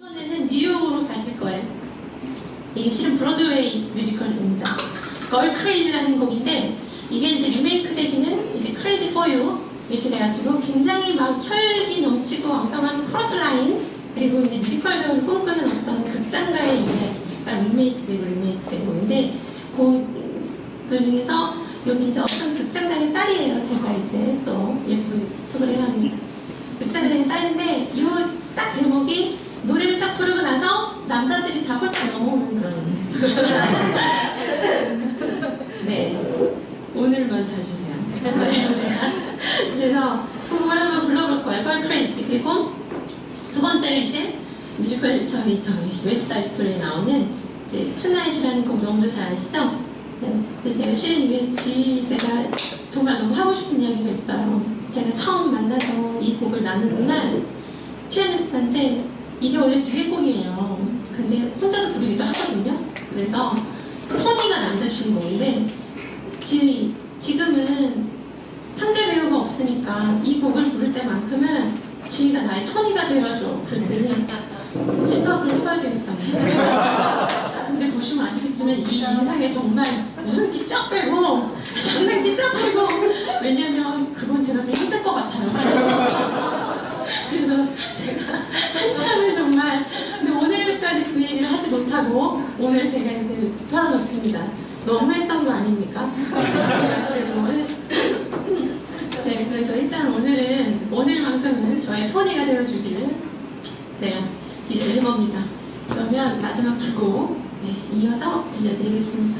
이번에는 뉴욕으로 가실 거예요. 이게 실은 브로드웨이 뮤지컬입니다. 걸 크레이지라는 곡인데 이게 이제 리메이크 되기는 이제 Crazy for You 이렇게 돼가지고 굉장히 막 혈기 넘치고 왕성한 크로스 라인 그리고 이제 뮤지컬 배우를 꿈꾸는 어떤 극장가의 이야기가 리메이크 되고 리메이크 된 곡인데 그 중에서 여기 이제 어떤 극장장의 딸이에요. 제가 이제 또 예쁜 척을 해갑니다. 극장장의 딸인데 이 노래를 딱 부르고 나서 남자들이 다 헐떡 넘어오는 그런 네 오늘만 봐주세요 네, 제가 그래서 그 곡을 한번 불러볼 거예요 걸 크레이지 그리고 두 번째는 이제 뮤지컬 저희 저희 웨스트사이드 스토리에 나오는 이제 투나잇이라는 곡 너무도 잘 아시죠? 네. 근데 제가 실은 이게 지 제가 정말 너무 하고 싶은 이야기가 있어요. 제가 처음 만나서 이 곡을 나누는 날 피아니스트한테 이게 원래 듀엣곡이에요. 근데 혼자도 부르기도 하거든요. 그래서 토니가 남자 주인공인데 지, 지금은 상대 배우가 없으니까 이 곡을 부를 때만큼은 지희가 나의 토니가 되어줘. 그랬더니 생각을 해봐야 되겠다. 근데 보시면 아시겠지만 이 인상에 정말 웃음기 쫙 빼고 장난 기 쫙 빼고 왜냐면 그건 제가 좀 힘들 것 같아요. 그래서 제가 한참을 정말 근데 오늘까지 그 얘기를 하지 못하고 오늘 제가 이제 털어졌습니다. 너무 했던 거 아닙니까? 네, 그래서 일단 오늘은 오늘만큼은 저의 토니가 되어주기를 내가 기 대를 해봅니다. 그러면 마지막 두곡 네, 이어서 들려드리겠습니다.